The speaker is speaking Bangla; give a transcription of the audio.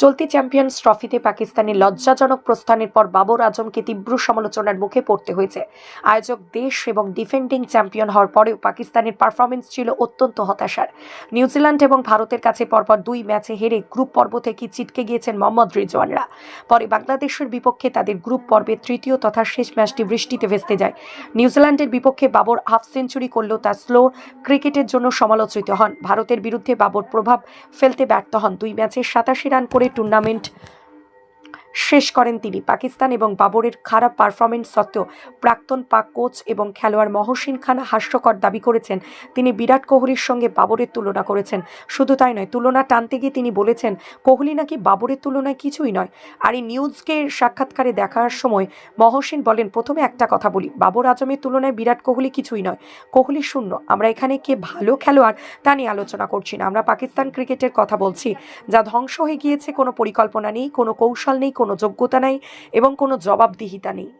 চলতি চ্যাম্পিয়ন্স ট্রফিতে পাকিস্তানের লজ্জাজনক প্রস্থানের পর বাবর আজমকে তীব্র সমালোচনার মুখে পড়তে হয়েছে। আয়োজক দেশ এবং ডিফেন্ডিং চ্যাম্পিয়ন হওয়ার পরেও পাকিস্তানের পারফরমেন্স ছিল অত্যন্ত হতাশার। নিউজিল্যান্ড এবং ভারতের কাছে পরপর দুই ম্যাচে হেরে গ্রুপ পর্ব থেকে ছিটকে গিয়েছেন মোহাম্মদ রিজওয়ানরা। পরে বাংলাদেশের বিপক্ষে তাদের গ্রুপ পর্বের তৃতীয় তথা শেষ ম্যাচটি বৃষ্টিতে ভেস্তে যায়। নিউজিল্যান্ডের বিপক্ষে বাবর হাফ সেঞ্চুরি করলেও তা স্লো ক্রিকেটের জন্য সমালোচিত হন। ভারতের বিরুদ্ধে বাবর প্রভাব ফেলতে ব্যর্থ হন। দুই ম্যাচে সাতাশি রান করে টুর্নামেন্ট শেষ করেন তিনি। পাকিস্তান এবং বাবরের খারাপ পারফরমেন্স সত্ত্বেও প্রাক্তন পাক কোচ এবং খেলোয়াড় মহসিন খান হাস্যকর দাবি করেছেন। তিনি বিরাট কোহলির সঙ্গে বাবরের তুলনা করেছেন। শুধু তাই নয়, তুলনা টানতে গিয়ে তিনি বলেছেন, কোহলি নাকি বাবরের তুলনায় কিছুই নয়। আর এই নিউজকে সাক্ষাৎকারে দেখার সময় মহসিন বলেন, প্রথমে একটা কথা বলি, বাবর আজমের তুলনায় বিরাট কোহলি কিছুই নয়। কোহলি শূন্য। আমরা এখানে কে ভালো খেলোয়াড় তা নিয়ে আলোচনা করছি না। আমরা পাকিস্তান ক্রিকেটের কথা বলছি। যা ধ্বংস হয়ে গিয়েছে, কোনো পরিকল্পনা নেই, কোনো কৌশল নেই, কোনো যোগ্যতা নেই এবং কোনো জবাবদিহিতা নেই।